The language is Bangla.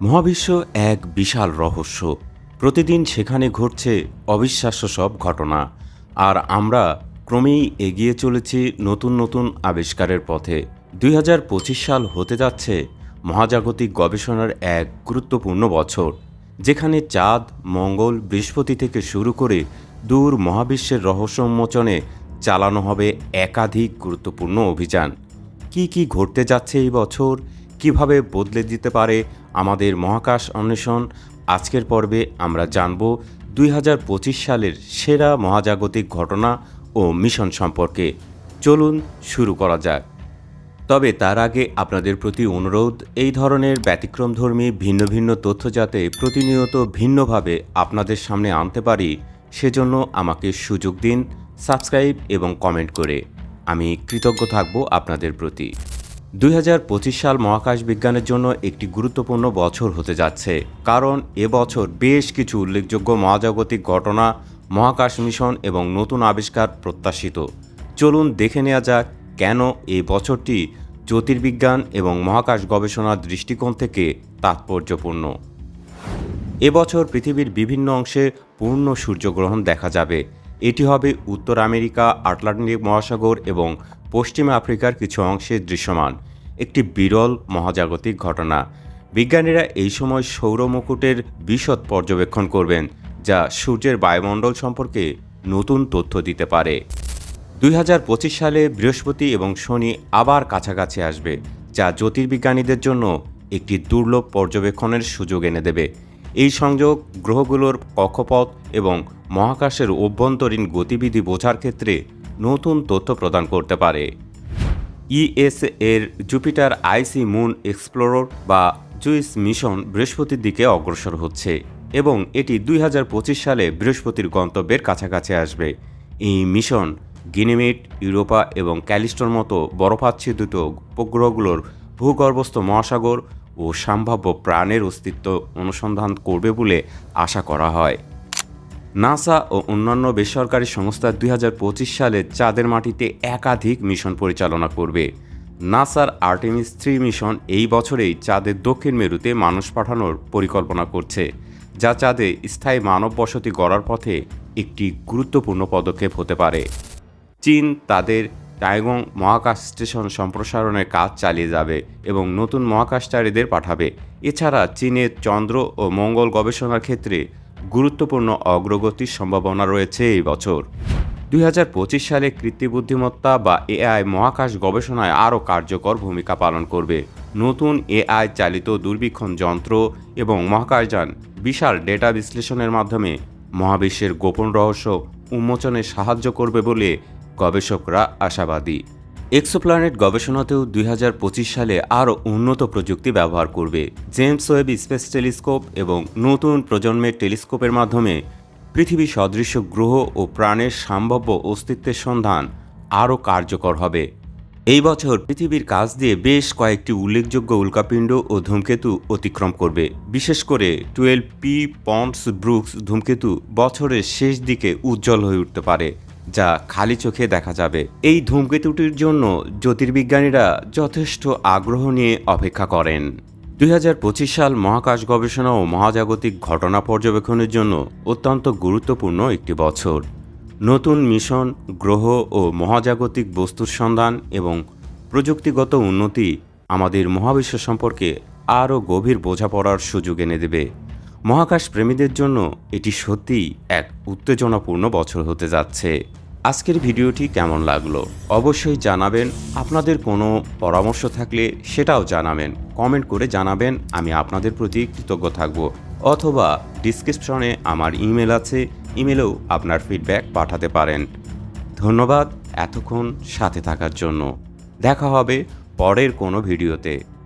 মহাবিশ্ব এক বিশাল রহস্য। প্রতিদিন সেখানে ঘটছে অবিশ্বাস্য সব ঘটনা। আর আমরা ক্রমেই এগিয়ে চলেছি নতুন নতুন আবিষ্কারের পথে। দুই হাজার পঁচিশ সাল হতে যাচ্ছে মহাজাগতিক গবেষণার এক গুরুত্বপূর্ণ বছর, যেখানে চাঁদ, মঙ্গল, বৃহস্পতি থেকে শুরু করে দূর মহাবিশ্বের রহস্য উন্মোচনে চালানো হবে একাধিক গুরুত্বপূর্ণ অভিযান। কি কি ঘটতে যাচ্ছে এই বছর, কীভাবে বদলে দিতে পারে আমাদের মহাকাশ অন্বেষণ। আজকের পর্বে আমরা জানব দুই হাজার পঁচিশ সালের সেরা মহাজাগতিক ঘটনা ও মিশন সম্পর্কে। চলুন শুরু করা যাক। তবে তার আগে আপনাদের প্রতি অনুরোধ, এই ধরনের ব্যতিক্রমধর্মী ভিন্ন ভিন্ন তথ্য যাতে প্রতিনিয়ত ভিন্নভাবে আপনাদের সামনে আনতে পারি, সেজন্য আমাকে সুযোগ দিন, সাবস্ক্রাইব এবং কমেন্ট করে। আমি কৃতজ্ঞ থাকব আপনাদের প্রতি। দুই হাজার পঁচিশ সাল মহাকাশ বিজ্ঞানের জন্য একটি গুরুত্বপূর্ণ বছর হতে যাচ্ছে। কারণ এবছর বেশ কিছু উল্লেখযোগ্য মহাজাগতিক ঘটনা, মহাকাশ মিশন এবং নতুন আবিষ্কার প্রত্যাশিত। চলুন দেখে নেওয়া যাক কেন এই বছরটি জ্যোতির্বিজ্ঞান এবং মহাকাশ গবেষণার দৃষ্টিকোণ থেকে তাৎপর্যপূর্ণ। এবছর পৃথিবীর বিভিন্ন অংশে পূর্ণ সূর্যগ্রহণ দেখা যাবে। এটি হবে উত্তর আমেরিকা, আটলান্টিক মহাসাগর এবং পশ্চিম আফ্রিকার কিছু অংশে দৃশ্যমান। একটি বিরল মহাজাগতিক ঘটনা। বিজ্ঞানীরা এই সময় সৌর মুকুটের বিশদ পর্যবেক্ষণ করবেন, যা সূর্যের বায়ুমণ্ডল সম্পর্কে নতুন তথ্য দিতে পারে। দুই হাজার পঁচিশ সালে বৃহস্পতি এবং শনি আবার কাছাকাছি আসবে, যা জ্যোতির্বিজ্ঞানীদের জন্য একটি দুর্লভ পর্যবেক্ষণের সুযোগ এনে দেবে। এই সংযোগ গ্রহগুলোর কক্ষপথ এবং মহাকাশের অভ্যন্তরীণ গতিবিধি বোঝার ক্ষেত্রে নতুন তথ্য প্রদান করতে পারে। ইএস এর জুপিটার আইসি মুন এক্সপ্লোরর বা জুইস মিশন বৃহস্পতির দিকে অগ্রসর হচ্ছে এবং এটি দুই হাজার পঁচিশ সালে বৃহস্পতির গন্তব্যের কাছাকাছি আসবে। এই মিশন গিনিমিট ইউরোপা এবং ক্যালিস্টোর মতো বরফাচ্ছাদিত উপগ্রহগুলোর ভূগর্ভস্থ মহাসাগর ও সম্ভাব্য প্রাণের অস্তিত্ব অনুসন্ধান করবে বলে আশা করা হয়। নাসা ও অন্যান্য বেসরকারি সংস্থা দুই হাজার পঁচিশ সালে চাঁদের মাটিতে একাধিক মিশন পরিচালনা করবে। নাসার আর্টেমিস থ্রি মিশন এই বছরেই চাঁদের দক্ষিণ মেরুতে মানুষ পাঠানোর পরিকল্পনা করছে, যা চাঁদে স্থায়ী মানব বসতি গড়ার পথে একটি গুরুত্বপূর্ণ পদক্ষেপ হতে পারে। চীন, তাদের টাইগং মহাকাশ স্টেশন সম্প্রসারণের কাজ চালিয়ে যাবে এবং নতুন মহাকাশচারীদের পাঠাবে। এছাড়া চীনের চন্দ্র ও মঙ্গল গবেষণার ক্ষেত্রে গুরুত্বপূর্ণ অগ্রগতির সম্ভাবনা রয়েছে এই বছর। দুই হাজার পঁচিশ সালে কৃত্রিম বুদ্ধিমত্তা বা এআই মহাকাশ গবেষণায় আরও কার্যকর ভূমিকা পালন করবে। নতুন এআই চালিত দূরবীক্ষণ যন্ত্র এবং মহাকাশযান বিশাল ডেটা বিশ্লেষণের মাধ্যমে মহাবিশ্বের গোপন রহস্য উন্মোচনে সাহায্য করবে বলে গবেষকরা আশাবাদী। এক্সোপ্ল্যানেট গবেষণাতেও দুই হাজার পঁচিশ সালে আরও উন্নত প্রযুক্তি ব্যবহার করবে। জেমস ওয়েব স্পেস টেলিস্কোপ এবং নতুন প্রজন্মের টেলিস্কোপের মাধ্যমে পৃথিবী সদৃশ্য গ্রহ ও প্রাণের সম্ভাব্য অস্তিত্বের সন্ধান আরও কার্যকর হবে। এই বছর পৃথিবীর কাছ দিয়ে বেশ কয়েকটি উল্লেখযোগ্য উল্কাপিণ্ড ও ধূমকেতু অতিক্রম করবে। বিশেষ করে টুয়েলভ পি পন্ডস ব্রুকস ধূমকেতু বছরের শেষ দিকে উজ্জ্বল হয়ে উঠতে পারে। যা খালি চোখে দেখা যাবে। এই ধূমকেতুটির জন্য জ্যোতির্বিজ্ঞানীরা যথেষ্ট আগ্রহ নিয়ে অপেক্ষা করেন। দু হাজার পঁচিশ সাল মহাকাশ গবেষণা ও মহাজাগতিক ঘটনা পর্যবেক্ষণের জন্য অত্যন্ত গুরুত্বপূর্ণ একটি বছর। নতুন মিশন, গ্রহ ও মহাজাগতিক বস্তুর সন্ধান এবং প্রযুক্তিগত উন্নতি আমাদের মহাবিশ্ব সম্পর্কে আরও গভীর বোঝাপড়ার সুযোগ এনে দেবে। মহাকাশ প্রেমীদের জন্য এটি সত্যিই এক উত্তেজনাপূর্ণ বছর হতে যাচ্ছে। আজকের ভিডিওটি কেমন লাগল? অবশ্যই জানাবেন। আপনাদের কোনো পরামর্শ থাকলে সেটাও জানাবেন। কমেন্ট করে জানাবেন, আমি আপনাদের প্রতি কৃতজ্ঞ থাকব। অথবা ডিসক্রিপশনে আমার ইমেল আছে, ইমেলেও আপনার ফিডব্যাক পাঠাতে পারেন। ধন্যবাদ এতক্ষণ সাথে থাকার জন্য। দেখা হবে পরের কোনো ভিডিওতে।